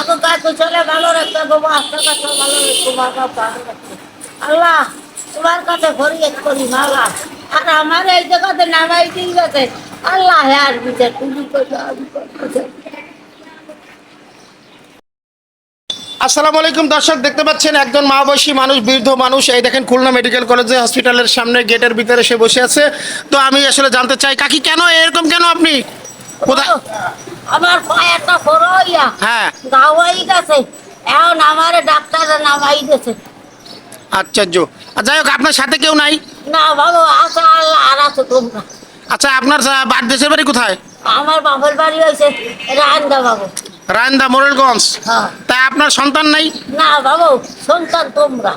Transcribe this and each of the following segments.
এখন কাকু চলে ভালো রাখতে গো মাস্টার কাছে ভালো রাখতো বাবা ভালো রাখতো আল্লাহ তোমার কাছে ফরিয়াদ করি মালা আর আমার এই জায়গাতে নামাই দিয়ে গেছে আল্লাহ আর বিচার তুমি আসসালামু আলাইকুম দর্শক দেখতে পাচ্ছেন একজন মা বয়সী মানুষ বৃদ্ধ মানুষ। এই দেখেন খুলনা মেডিকেল কলেজে হসপিটালের সামনে গেটের ভিতরে সে বসে আছে। তো আমি আসলে জানতে চাই কাকি কেন এরকম কেন আপনি? কোথায় আমার পায়েরটা বড় হইয়া হ্যাঁ। গাওয়াই গেছে। এখন আমার ডাক্তারে নামাই দিয়েছে। আশ্চর্য আর যাই হোক আপনার সাথে কেউ নাই? না বাবু আছে আল্লাহ আর আছে তোমরা আচ্ছা আপনার বাড়ি দেশের বাড়ি কোথায়? আমার বাপের বাড়ি হয়েছে রান্দা বাবু। রায়ন্দা মোরেলগঞ্জ। হ্যাঁ। তাই আপনার সন্তান নাই? না বাবু সন্তান তোমরা।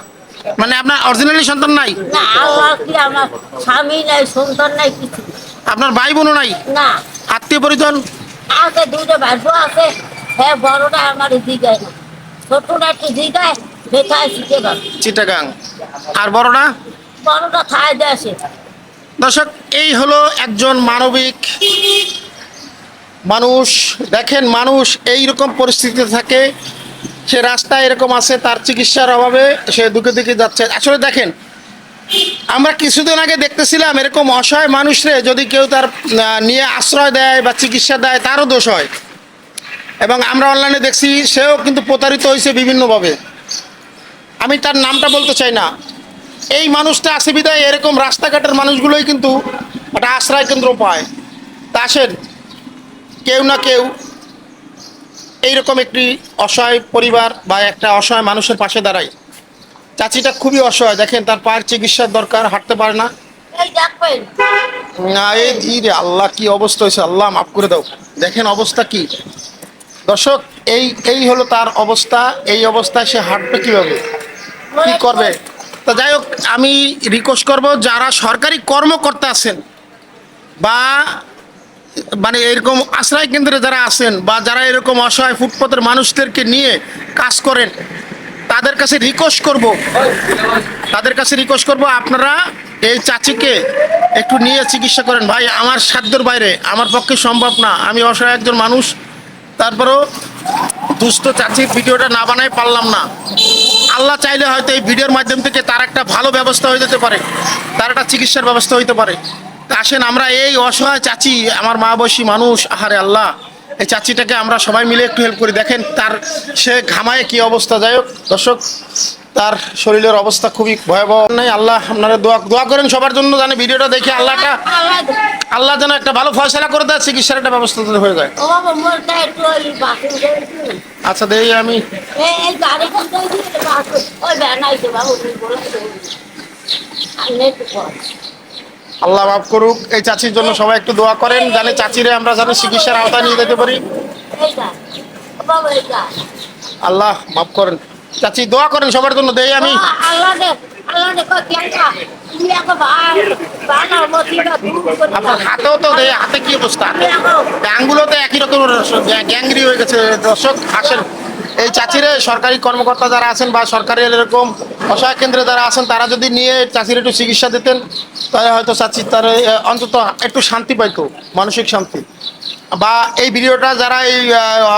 মানে আপনার অরিজিনালি সন্তান নাই? না আল্লাহ কি আমার স্বামী নাই সন্তান নাই কিছু। আপনার ভাই বোনও নাই? না। আত্মীয় পরিজন আছে দুইটা ভাইপো আছে হ্যাঁ বড়টা আমার না। ছোটটা বেথায় চিটাগাং। আর বড়টা? থায় দেশে দর্শক এই হলো একজন মানবিক মানুষ। দেখেন মানুষ এই রকম পরিস্থিতিতে থাকে সে রাস্তায় এরকম আছে তার চিকিৎসার অভাবে সে দুঃখে দিকে যাচ্ছে। আসলে দেখেন আমরা কিছুদিন আগে দেখতেছিলাম এরকম অসহায় মানুষরে যদি কেউ তার নিয়ে আশ্রয় দেয় বা চিকিৎসা দেয়, তারও দোষ হয়। এবং আমরা অনলাইনে দেখছি, সেও কিন্তু প্রতারিত হয়েছে বিভিন্নভাবে। আমি তার নামটা বলতে চাই না। এই মানুষটা আসে বিদায়, এরকম রাস্তাঘাটের মানুষগুলোই কিন্তু একটা আশ্রয় কেন্দ্র পায়। তা আসেন, কেউ না কেউ এইরকম একটি অসহায় পরিবার বা একটা অসহায় মানুষের পাশে দাঁড়ায়। চাচিটা খুবই অসহায়। দেখেন তার পায়ের চিকিৎসার দরকার হাঁটতে পারে না। এই না আল্লাহ কি অবস্থা হয়েছে? আল্লাহ মাফ করে দাও। দেখেন অবস্থা কি? দর্শক এই এই হলো তার অবস্থা। এই অবস্থায় সে হাঁটবে কীভাবে? কি করবে? তা যাই হোক আমি রিকোয়েস্ট করব যারা সরকারি কর্মকর্তা আছেন বা মানে এরকম আশ্রয় কেন্দ্রে যারা আছেন বা যারা এরকম অসহায় ফুটপথের মানুষদেরকে নিয়ে কাজ করেন তাদের কাছে রিকোয়েস্ট করব। তাদের কাছে রিকোয়েস্ট করব, আপনারা এই চাচিকে একটু নিয়ে চিকিৎসা করেন। ভাই, আমার সাধ্যের বাইরে, আমার পক্ষে সম্ভব না। আমি অসহায় একজন মানুষ, তারপরেও দুষ্ট চাচির ভিডিওটা না বানাই পারলাম না। আল্লাহ চাইলে হয়তো এই ভিডিওর মাধ্যম থেকে তার একটা ভালো ব্যবস্থা হয়ে যেতে পারে, তার একটা চিকিৎসার ব্যবস্থা হইতে পারে। আসেন, আমরা এই অসহায় চাচি, আমার মা বয়সী মানুষ, আহারে আল্লাহ। এই চাচিটাকে আমরা সবাই মিলে একটু হেল্প করি। দেখেন তার সে ঘামায় কি অবস্থা? যাই হোক দর্শক তার শরীরের অবস্থা খুবই ভয়াবহ। নাই আল্লাহ আপনারা দোয়া দোয়া করেন সবার জন্য জানে ভিডিওটা দেখে আল্লাহটা আল্লাহ যেন একটা ভালো ফয়সলা করে দেয় চিকিৎসার একটা ব্যবস্থা হয়ে যায়। আচ্ছা দেখি আমি। ওই আল্লাহ মাফ করুক, এই চাচির জন্য সবাই একটু দোয়া করেন, জানে চাচিরে আমরা জানি চিকিৎসার আওতায় নিয়ে যেতে পারি। আল্লাহ মাফ করেন। চাচি, দোয়া করেন সবার জন্য, দেই আমি। আপনার হাতেও তো দেই, হাতে কি অবস্থা? আঙ্গুলো তো একই রকম গ্যাংরি হয়ে গেছে। দর্শক, আসেন। এই চাচিরে সরকারি কর্মকর্তা যারা আছেন বা সরকারি এরকম অসহায় কেন্দ্রে যারা আছেন, তারা যদি নিয়ে চাচির একটু চিকিৎসা দিতেন, তাহলে হয়তো চাচি তার অন্তত একটু শান্তি পাইতো, মানসিক শান্তি। বা এই ভিডিওটা যারা এই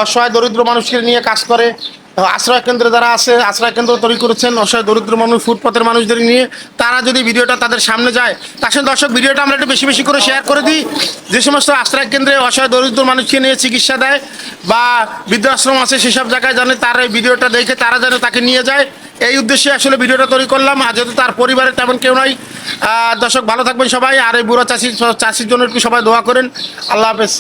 অসহায়, দরিদ্র মানুষকে নিয়ে কাজ করে আশ্রয় কেন্দ্রে যারা আছে, আশ্রয় কেন্দ্র তৈরি করেছেন, অসহায়, দরিদ্র মানুষ, ফুটপাতের মানুষদের নিয়ে, তারা যদি ভিডিওটা তাদের সামনে যায়, তার সাথে দর্শক, ভিডিওটা আমরা একটু বেশি বেশি করে শেয়ার করে দিই। যে সমস্ত আশ্রয় কেন্দ্রে অসহায়, দরিদ্র মানুষকে নিয়ে চিকিৎসা দেয় বা বৃদ্ধাশ্রম আছে সেসব জায়গায় জানে তার এই ভিডিওটা দেখে তারা যেন তাকে নিয়ে যায়। এই উদ্দেশ্যে আসলে ভিডিওটা তৈরি করলাম। আর যেহেতু তার পরিবারে তেমন কেউ নাই দর্শক ভালো থাকবেন সবাই। আর এই বুড়ো চাষি, চাষির জন্য একটু সবাই দোয়া করেন। আল্লাহ হাফেজ।